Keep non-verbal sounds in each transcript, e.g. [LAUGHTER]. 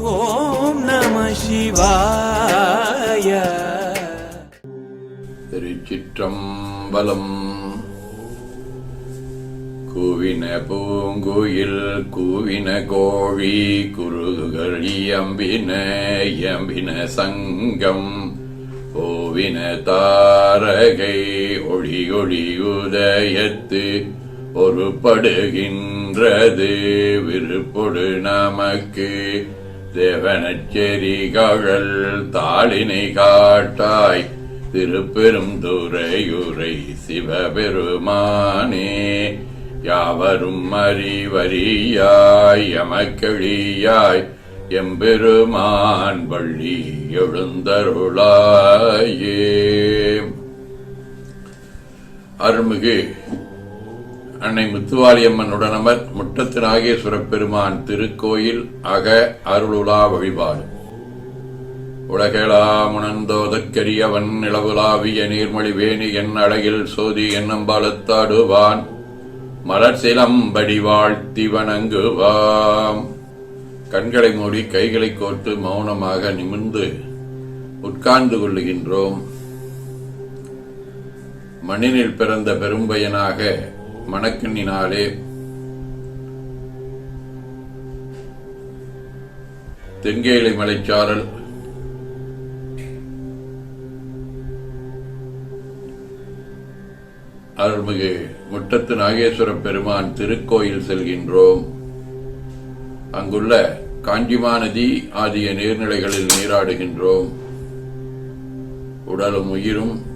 ஓம் நம சிவாய. திருச்சிற்றம்பலம். கூவின பூங்குயில் கூவின கோழி குருகுகள் இயம்பின இயம்பின சங்கம். ஓவின தாரகை ஒளி ஒளி உதயத்து ஒருபடுகின்றது விருப்பொடு நமக்கு. தேவனச்செறிகழல் தாளினை காட்டாய். திருப்பெரும் துறையுரை சிவபெருமானே யாவரும் அறிவரியாய் எமக்கெழியாய். எம்பெருமான் வள்ளி எழுந்தருளாயே. அருமிகு அன்னை முத்துவாளியம்மனுடன் அமர் முட்டத்து நாகேஸ்வரப் பெருமான் திருக்கோயில் அக அருளுலா வழிபாடு. உலகெழாமுணந்தோதற்கரியவன் நிலவுலாவிய நீர்மொழி வேணி என் அழகில் சோதி என்னம்பாலத்தாடுவான் மலர் சிலம்படி வாழ்த்தி வணங்குவாம். கண்களை மூடி கைகளை கோர்த்து மௌனமாக நிமிர்ந்து உட்கார்ந்து கொள்ளுகின்றோம். மண்ணினில் பிறந்த பெரும்பயனாக மணக்கண்ணினாலே. தென்கேலை மலைச்சாரல். அருள்மிகு முட்டத்து நாகேஸ்வர பெருமான் திருக்கோயில் செல்கின்றோம். அங்குள்ள காஞ்சிமாநதி ஆகிய நீர்நிலைகளில் நீராடுகின்றோம். உடலும் உயிரும்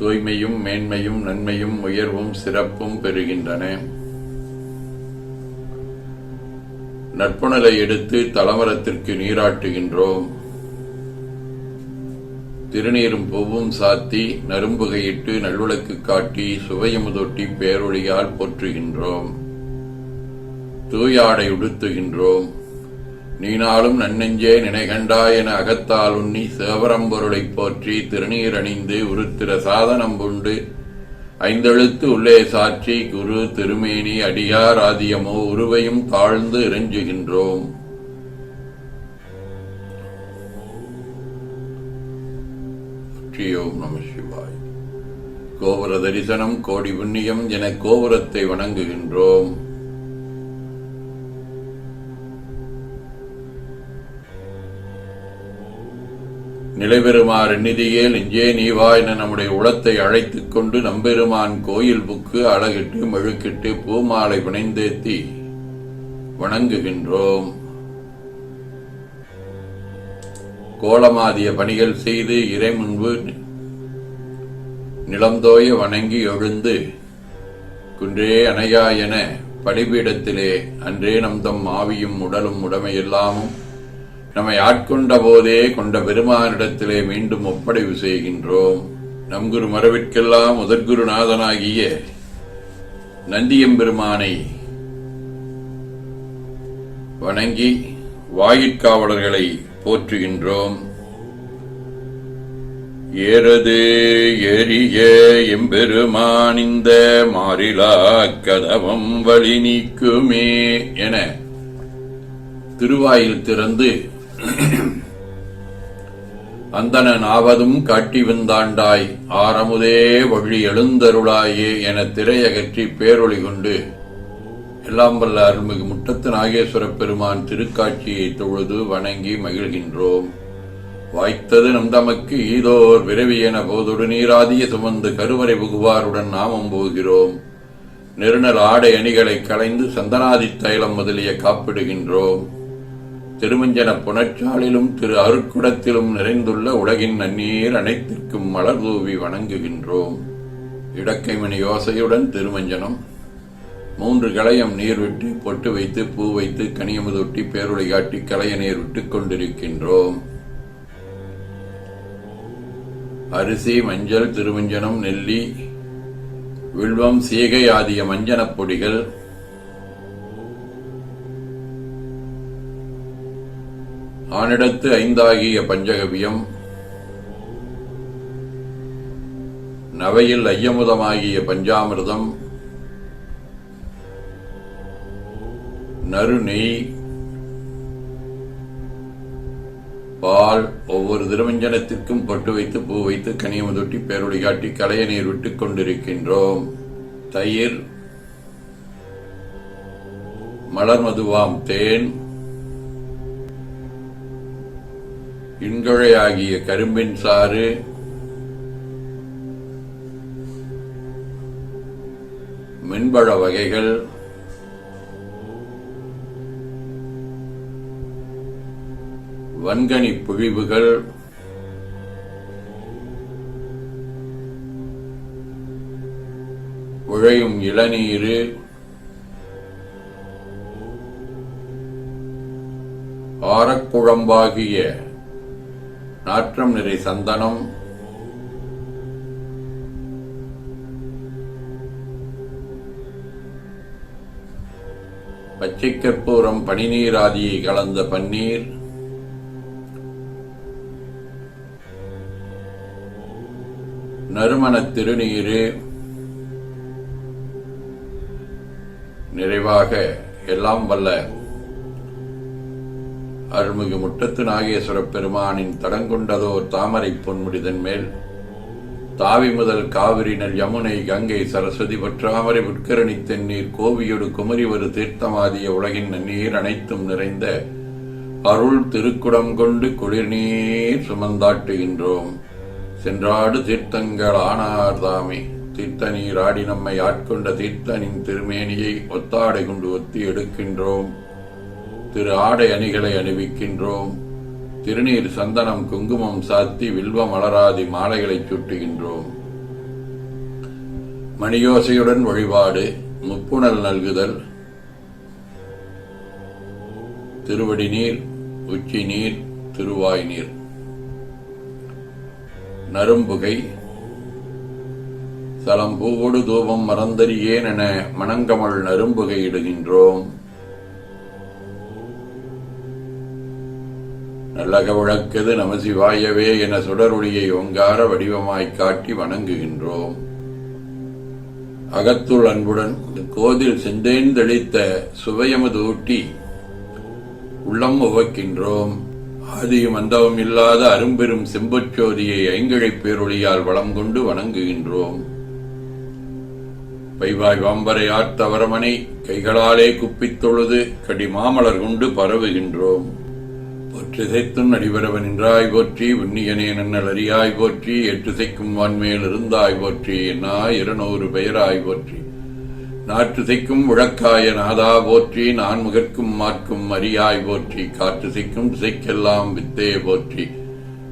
தூய்மையும் மேன்மையும் நன்மையும் உயர்வும் சிறப்பும் பெறுகின்றன. நட்புணலை எடுத்து தலமரத்திற்கு நீராட்டுகின்றோம். திருநீரும் பூவும் சாத்தி நரும்புகையிட்டு நல்விளக்கு காட்டி சுவையமுதொட்டி பேரொழியால் போற்றுகின்றோம். தூயாடை உடுத்துகின்றோம். நீனாலும் நன்னெஞ்சே நினைகண்டாய் என அகத்தால் உண்ணி சேவரம்பொருளைப் போற்றி திருநீர் அணிந்து உருத்திர சாதனம் உண்டு. ஐந்தெழுத்து உள்ளே சாட்சி குரு திருமேனி அடியார் ஆதியமோ உருவையும் தாழ்ந்து இறைஞ்சுகின்றோம் ஸ்ரீயோம் நம சிவாய். கோபுர தரிசனம் கோடி புண்ணியம் என கோபுரத்தை வணங்குகின்றோம். நிலைபெறுமாறு நிதியே நெஞ்சே நீவா என நம்முடைய உளத்தை அழைத்துக் கொண்டு நம்பெருமான் கோயில் புக்கு அழகிட்டு மெழுக்கிட்டு பூமாலை பிணைந்தேத்தி வணங்குகின்றோம். கோலமாதிய பணிகள் செய்து இறை முன்பு நிலந்தோய வணங்கி எழுந்து குன்றே அணையா என பலிபீடத்திலே அன்றே நம் தம் ஆவியும் உடலும் உடமையெல்லாமும் நம்மை ஆட்கொண்ட போதே கொண்ட பெருமானிடத்திலே மீண்டும் ஒப்படைவு செய்கின்றோம். நம் குரு மரபிற்கெல்லாம் முதற்குருநாதனாகிய நந்தியம்பெருமானை வணங்கி வாயிற்காவலர்களை போற்றுகின்றோம். ஏறது எரிய எம்பெருமான் இந்த மாறிலா கதவம் வழி நீக்குமே என திருவாயில் திறந்து [CLEARS THROAT] அந்தனன் ஆவதும் காட்டி வந்தாண்டாய் ஆரமுதே வழி எழுந்தருளாயே என திரையகற்றி பேரொளி கொண்டு எல்லாம் வல்ல அருள்மிகு முட்டத்து நாகேஸ்வர பெருமான் திருக்காட்சியை தொழுது வணங்கி மகிழ்கின்றோம். வாய்த்தது நம் தமக்கு ஈதோர் விரவி என போதொடு நீராதிய சுமந்து கருவறை புகுவாருடன் நாமம் போகிறோம். நெருநல் ஆடை அணிகளை களைந்து சந்தனாதி தைலம் முதலிய காப்பிடுகின்றோம். திருமஞ்சன புனச்சாலிலும் திரு அருக்குடத்திலும் நிறைந்துள்ள உலகின் நன்னீர் அனைத்திற்கும் மலர் தூவி வணங்குகின்றோம். இடக்கைமணி யோசையுடன் திருமஞ்சனம். மூன்று களையம் நீர் விட்டு பொட்டு வைத்து பூ வைத்து கனியமுதொட்டி பேருளை காட்டி களைய நீர் விட்டுக் கொண்டிருக்கின்றோம். அரிசி மஞ்சள் திருமஞ்சனம் நெல்லி வில்வம் சீகை ஆகிய மஞ்சனப் பொடிகள் ஆனிடத்து ஐந்தாகிய பஞ்சகவியம் நவையில் ஐயமுதமாகிய பஞ்சாமிர்தம் நறுநெய் பால் ஒவ்வொரு திருமஞ்சனத்திற்கும் பொட்டு வைத்து பூ வைத்து கனியமுதொட்டி பேரொழி காட்டி கலைய நீர் விட்டுக் கொண்டிருக்கின்றோம். தயிர் மலர் மதுவாம் தேன் இன்கொழையாகிய கரும்பின் சாறு. மின்பழ வகைகள். வன்கனி புழிவுகள். உழையும் இளநீரு. ஆரக்குழம்பாகிய நாற்றம் நிறை சந்தனம். பச்சை கற்பூரம் பனிநீர் ஆதியை கலந்த பன்னீர். நறுமண திருநீரு நிறைவாக எல்லாம் வல்ல அருள்மிகு முட்டத்து நாகேஸ்வரப் பெருமானின் தடங்கொண்டதோர் தாமரை பொன்முடிதன் மேல். தாவி முதல் காவிரி நல் யமுனை கங்கை சரஸ்வதி பற்றாமரை உட்கரணி தென்னீர் கோவியொடு குமரி ஒரு தீர்த்தமாதிய உலகின் நன்னீர் அனைத்தும் நிறைந்த அருள் திருக்குடம் கொண்டு குளிர்நீர் சுமந்தாட்டுகின்றோம். சென்றாடு தீர்த்தங்கள் ஆனார் தாமே. தீர்த்த நீர் ஆடி நம்மை ஆட்கொண்ட தீர்த்தனின் திருமேனியை ஒத்தாடை கொண்டு ஒத்தி எடுக்கின்றோம். திரு ஆடை அணிகளை அணிவிக்கின்றோம். திருநீர் சந்தனம் குங்குமம் சாத்தி வில்வ மலராதி மாலைகளை சுட்டுகின்றோம். மணியோசையுடன் வழிபாடு முப்புணல் நல்குதல். திருவடி நீர் உச்சி நீர் திருவாய் நீர். நரும்புகை. சலம் பூவோடு தூபம் மறந்தறியேன் என மணங்கமள் நரும்புகை இடுகின்றோம். நல்லக விளக்கது நமசிவாயவே என சுடரொளியை ஒங்கார வடிவமாய்க் காட்டி வணங்குகின்றோம். அகத்துள் அன்புடன் கோதில் செந்தேந்தளித்த சுவையமது ஊட்டி உள்ளம் உவக்கின்றோம். ஆதியும் அந்தவும் இல்லாத அரும்பெரும் செம்பொச்சோதியை ஐங்கிழைப் பேரொழியால் வளம் கொண்டு வணங்குகின்றோம். பைவாய் வாம்பரை ஆர்த்தவரமனை கைகளாலே குப்பித்தொழுது கடி மாமலர் கொண்டு பரவுகின்றோம். போற்றிசைத்துன் அடிபரவன் நின்றாய் போற்றி உன்னியனே நன்னல் அறியாய் போற்றி எட்டுசைக்கும் வான்மேல் இருந்தாய் போற்றி என்னாய் இருநூறு பெயராய் போற்றி. நாற்றுசைக்கும் விளக்காய நாதா போற்றி நான் முகற்கும் மார்க்கும் அரியாய் போற்றி காற்றுசைக்கும் திசைக்கெல்லாம் வித்தே போற்றி.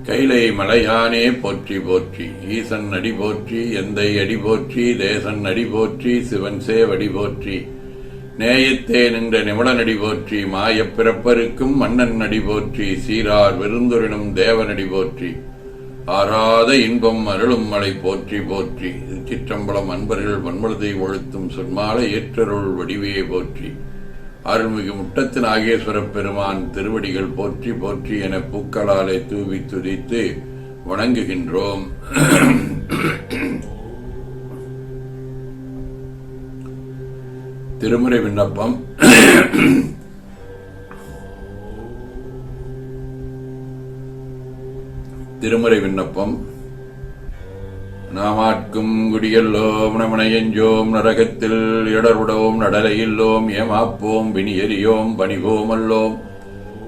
கைலை மலையானே போற்றி போற்றி ஈசன் அடி போற்றி எந்தை அடி போற்றி தேசன் அடி போற்றி சிவன் சேவடி போற்றி. நேயத்தே நின்ற நிமிடனடி போற்றி மாயப் பிறப்பருக்கும் மன்னன் நடி போற்றி சீரார் விருந்துரினும் தேவனடி போற்றி. ஆறாத இன்பம் அருளும் மலை போற்றி போற்றி சிற்றம்பலம் அன்பர்கள் வன்மலதை ஒழுத்தும் சொன்மாலை ஏற்றருள் வடிவையை போற்றி. அருள்மிகு முட்டத்து நாகேஸ்வரப் பெருமான் திருவடிகள் போற்றி போற்றி என பூக்களாலே தூவி துதித்து வணங்குகின்றோம். திருமுறை விண்ணப்பம். திருமுறை விண்ணப்பம். நாமாட்கும் குடியல்லோம் நமனையஞ்சோம் நரகத்தில் இடருடோம் நடலையில்லோம் ஏமாப்போம் வினியறியோம் பணிவோம் அல்லோம்.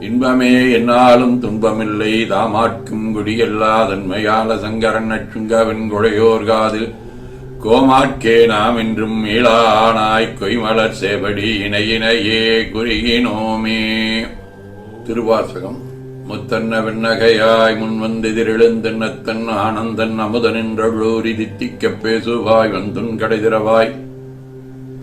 இன்பமே என்னாலும் துன்பமில்லை தாமாட்கும் குடியல்லாதன்மையால சங்கரன் அச்சுங்கவின் குழையோர் காதில். கோமாட்கே நாம் என்றும் மீளானாய் கொய்மலர் சேபடி இணையினையே குறுகினோமே. திருவாசகம் முத்தன்ன வெண்ணகையாய் முன்வந்தெதிரெழுந்தென்னத்தன் ஆனந்தன் அமுதனின்றூரி தித்திக்கப் பேசுவாய் வந்துன் கடைதிரவாய்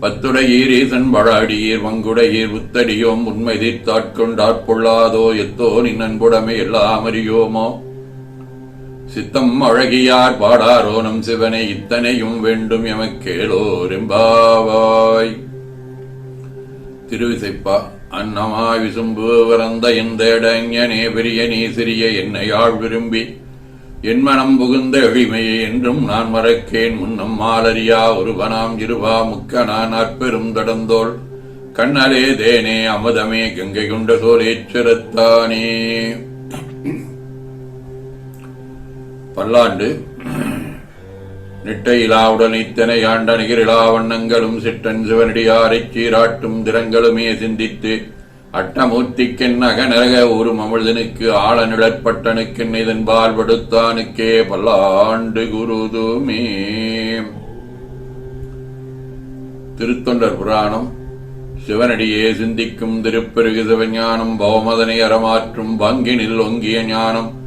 பத்துடையீர் ஈரீசன் பழாடியீர் வங்குடையீர் உத்தடியோம் உண்மை தீர்த்தாட்கொண்டாற் பொல்லாதோ எத்தோ நின் அன்புடைமை எல்லாம் அறியோமோ? சித்தம் அழகியார் பாடாரோ நம் சிவனை இத்தனையும் வேண்டும் எமக்கேளோரெம்பாவாய் திருவிசைப்பா அன்னமாய் விசும்பு வரந்த எந்தேடஞனே பெரிய நீ சிறிய என்னையாள் விரும்பி என் மனம் புகுந்த எளிமையை என்றும் நான் மறக்கேன். முன்னம் மாலரியா ஒருவனாம் இருவா முக்க நான் அற்பெரும் தடந்தோள் கண்ணலே தேனே அமுதமே கங்கை கொண்ட சோலேச்சரத்தானே பல்லாண்டு. நிட்டையிலாவுடன் இத்தனை ஆண்ட நிகரிலா வண்ணங்களும் சிற்றன் சிவனடியாரைச் சீராட்டும் திறங்களுமே சிந்தித்து அட்டமூர்த்திக்கென் அகநரக ஒரு மமிழ்தனுக்கு ஆழ நிழற்பட்டனுக்கென் இதன்பால் படுத்தானுக்கே பல்லாண்டு குருதுமே. திருத்தொண்டர் புராணம். சிவனடியே சிந்திக்கும் திருப்பெருகு சிவஞானம் பவமதனை அறமாற்றும் பங்கினில் ஒங்கிய ஞானம்.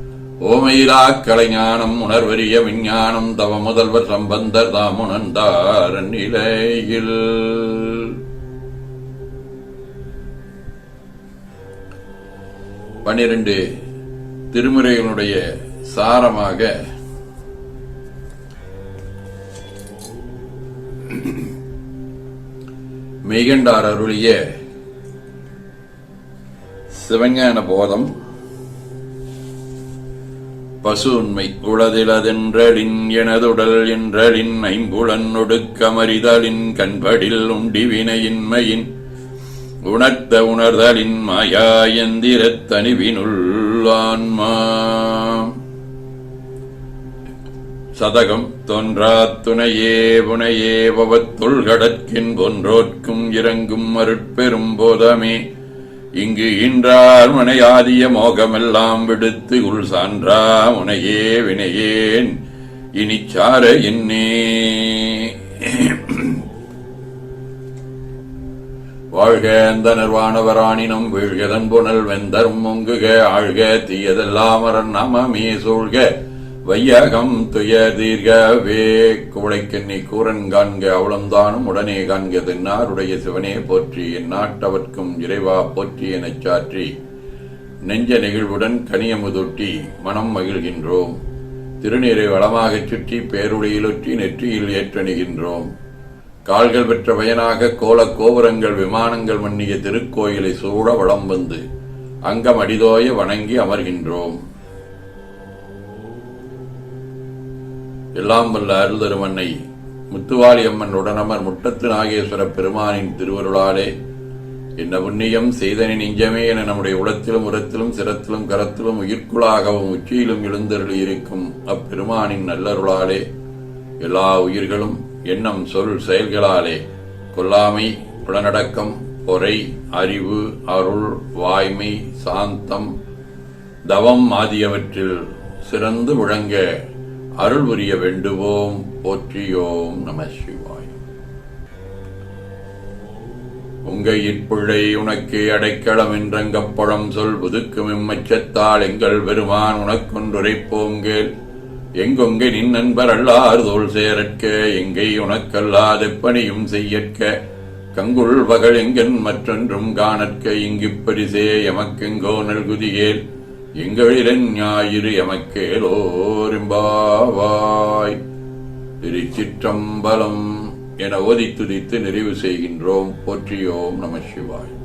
ஓமையிலா கலைஞானம் உணர்வரிய விஞ்ஞானம் தவ முதல்வர் சம்பந்தர் தாமுணர்ந்தார் நிலையில். பன்னிரண்டு திருமுறைகளுடைய சாரமாக மெய்கண்டார் அருளிய சிவஞான போதம் பசு உண்மை உளதிலதென்றலின் எனதுடல் என்றலின் ஐம்புலன் ஒடுக்கமறிதலின் கண்படில் உண்டிவினையின்மையின் உணர்த்த உணர்தலின் மாயா எந்திரத்தனிவினுள்ளான்மா சதகம் தோன்றா துணையே புனையே பவத்துள் கடற்கின் போன்றோர்க்கும் இறங்கும் அருட்பெரும் போதமே. இங்கு ஈன்றார் முனையாதிய மோகமெல்லாம் விடுத்து உள் சான்றா முனையே வினையேன். இனிச்சார என்னே. வாழ்க அந்த நிர்வாணவராணினும் வீழ்கதன் புனல் வெந்தரும் முங்குக ஆழ்க தீயதெல்லாம் அரண் நமமே சூழ்க. வையகம் துயர் தீர்கவே குவளைக்கண்ணி கூரன் காண்க அவளந்தானும் உடனே காண்க தென்னாருடைய சிவனே போற்றி என் நாட்டவர்க்கும் இறைவா போற்றி எனச் சாற்றி. நெஞ்ச நெகிழ்வுடன் கனியமுதொட்டி மனம் மகிழ்கின்றோம். திருநீரை வளமாகச் சுற்றி பேருடையிலொற்றி நெற்றியில் ஏற்றணிகின்றோம். கால்கள் பெற்ற பயனாக கோல கோபுரங்கள் விமானங்கள் மன்னிய திருக்கோயிலை சூழ வளம் வந்து அங்கம் அடிதோய வணங்கி அமர்கின்றோம். எல்லாம் வல்ல அருள்தருமன்னை முத்துவாளி அம்மன் உடனமர் முட்டத்து நாகேஸ்வர பெருமானின் திருவருளாலே. என்ன புண்ணியம் செய்தனை நெஞ்சமே என நம்முடைய உடத்திலும் உரத்திலும் சிரத்திலும் கரத்திலும் உயிர்க்குளாகவும் உச்சியிலும் எழுந்தருளி இருக்கும் அப்பெருமானின் நல்லருளாலே. எல்லா உயிர்களும் எண்ணம் சொல் செயல்களாலே. கொல்லாமை புலனடக்கம் பொறை அறிவு அருள் வாய்மை சாந்தம் தவம் ஆகியவற்றில் சிறந்து விளங்க அருள் புரிய வேண்டுவோம் போற்றியோம் நம சிவாய். உங்கையிற் பிள்ளை உனக்கே அடைக்கலம் என்றங்கப்பழம் சொல் புதுக்கும் இம்மச்சத்தால் எங்கள் பெருமான் உனக்கொன்றுரைப்போங்கேல் எங்கொங்கை நின் நண்பர் அல்லார் தோல் சேரற்க எங்கை உனக்கல்லாதெப்பணியும் செய்யற்க. கங்குள் பகல் எங்கன் மற்றொன்றும் காணற்க இங்கு பரிசே எமக்கெங்கோ நல்குதியேல் எங்களிலன் ஞாயிறு எமக்கேலோரிம்பாவாய். திருச்சிற்றம்பலம் என ஓதி துதித்து நிறைவு செய்கின்றோம். போற்றியோம் நம சிவாய்.